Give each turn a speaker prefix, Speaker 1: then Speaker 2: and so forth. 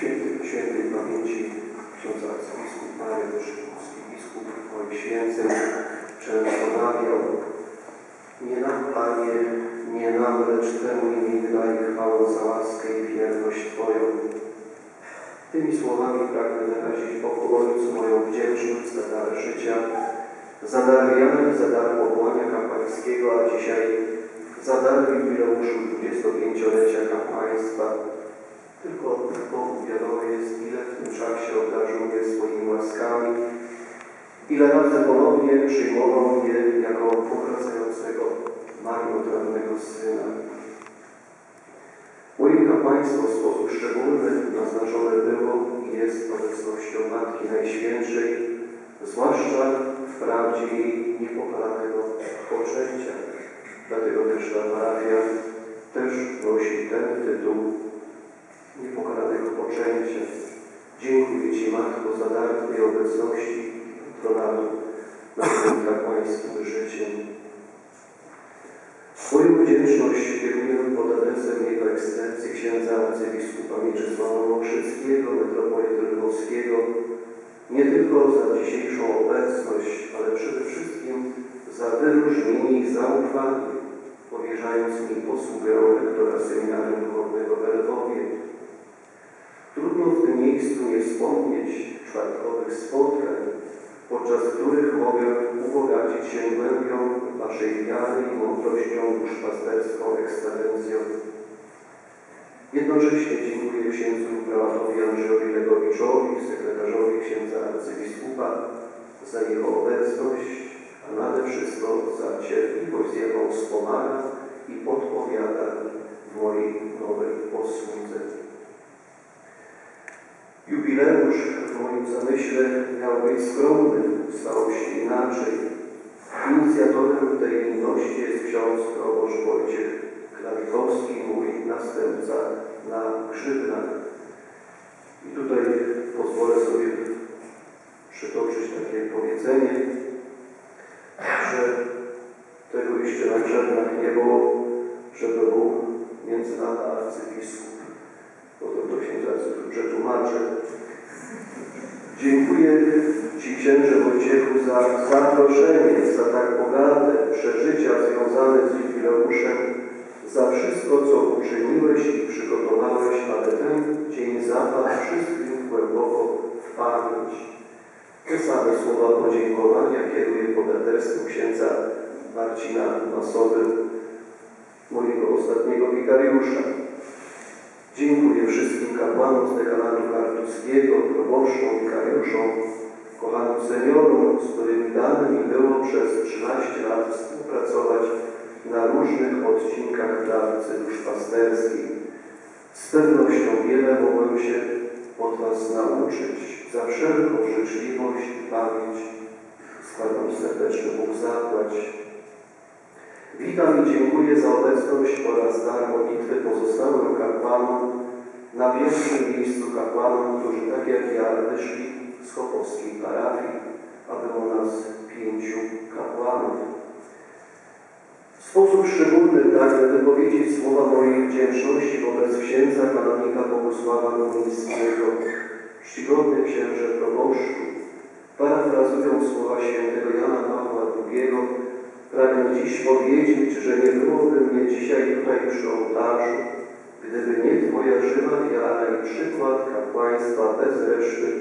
Speaker 1: Święty, świętej pamięci ksiądz arcybiskup Mariusz Szybowski, biskup Oj Święceń, często mawiał Nie nam, Panie, nie nam, lecz Temu imieniu daj chwałę za łaskę i wierność Twoją. Tymi słowami pragnę wyrazić Bogu Ojcu moją wdzięczność za dar życia, za dar wiary, za dar powołania kapłańskiego, a dzisiaj za dar jubileuszu 25-lecia kapłaństwa. Tylko Bogu wiadomo jest, ile w tym czasie obdarzył mnie swoimi łaskami, ile razy ponownie przyjmował mnie jako powracającego marnotrawnego syna. Moje kapłaństwo w sposób szczególny naznaczone było i jest obecnością Matki Najświętszej, zwłaszcza w prawdzie jej niepokalanego poczęcia. Dlatego też ta parafia też nosi ten tytuł niepokalanego poczęcia. Dziękuję Ci, Matko, za dar Twojej obecności patronatu moim kapłańskim życiem. Moją wdzięczność kieruję pod adresem Jego Ekscelencji księdza arcybiskupa Mieczysława Mokrzyckiego, metropolity lwowskiego, nie tylko za dzisiejszą obecność, ale przede wszystkim za wyróżnienie i zaufanie, powierzając mi posługę rektora seminarium duchownego w Lwowie. Trudno w tym miejscu nie wspomnieć czwartkowych spotkań, podczas których mogę ubogacić się głębią Waszej wiary i mądrością duszpasterską ekscelencją. Jednocześnie dziękuję księdzu prałatowi Andrzejowi Legowiczowi, sekretarzowi księdza arcybiskupa za jego obecność, a nade wszystko za cierpliwość, z jaką wspomaga i podpowiada w mojej nowej posłudze. Jubileusz w moim zamyśle miał być skromny, stało się inaczej. Inicjatorem tej inności jest ksiądz proboszcz Wojciech Klawikowski, mój następca na Krzywnach. I tutaj pozwolę sobie przytoczyć takie powiedzenie, że tego jeszcze na Krzywnach nie było, żeby był między nami arcybiskup. Potem to się zaraz przetłumaczę. Dziękuję Ci, księże Wojciechu, za zaproszenie, za tak bogate przeżycia związane z jubileuszem, za wszystko, co uczyniłeś i przygotowałeś, aby ten dzień zapadł wszystkim głęboko w pamięć. Te same słowa podziękowania kieruję adresem księdza Marcina Masowy, mojego ostatniego wikariusza. Dziękuję wszystkim kapłanom z dekanatu kartuskiego, proboszczom, wikariuszom, kochanym seniorom, z którymi dane mi było przez 13 lat współpracować na różnych odcinkach pracy duszpasterskiej. Z pewnością wiele mogłem się od Was nauczyć. Za wszelką życzliwość i pamięć składam serdeczny Bóg zapłać. Witam i dziękuję za obecność oraz dar modlitwy pozostałym kapłanom na pierwszym miejscu kapłanom, którzy tak jak ja wyszli z Chopowskiej parafii, a było nas pięciu kapłanów. W sposób szczególny pragnę wypowiedzieć słowa mojej wdzięczności wobec księdza kanonika Bogusława Lumińskiego. Czcigodny księże proboszczu, parafrazując słowa świętego Jana Pawła II, pragnę dziś powiedzieć, że nie byłoby mnie dzisiaj tutaj przy ołtarzu, gdyby nie Twoja żywa wiara i przykład kapłaństwa bez reszty,